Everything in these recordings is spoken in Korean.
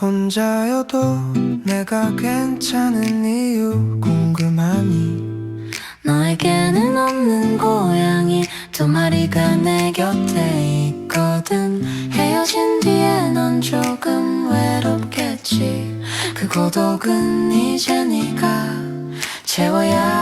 혼자여도 내가 괜찮은 이유 궁금하니? 너에게는 없는 고양이 두 마리가 내 곁에 있거든. 헤어진 뒤에 넌 조금 외롭겠지. 그 고독은 이제 네가 채워야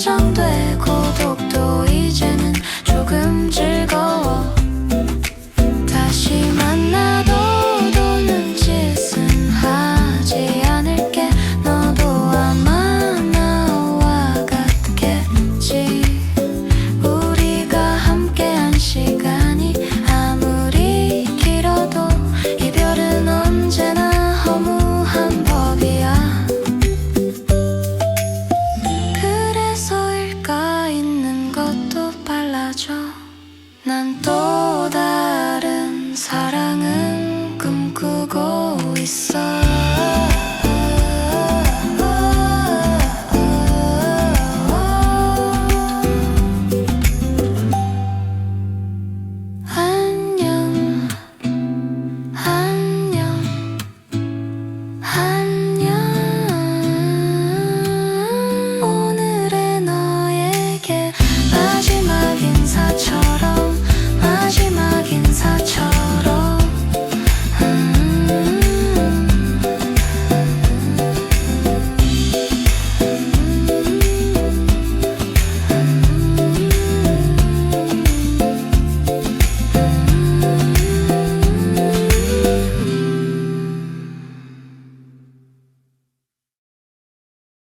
相对苦 난 또 다른 사랑을 꿈꾸고 있어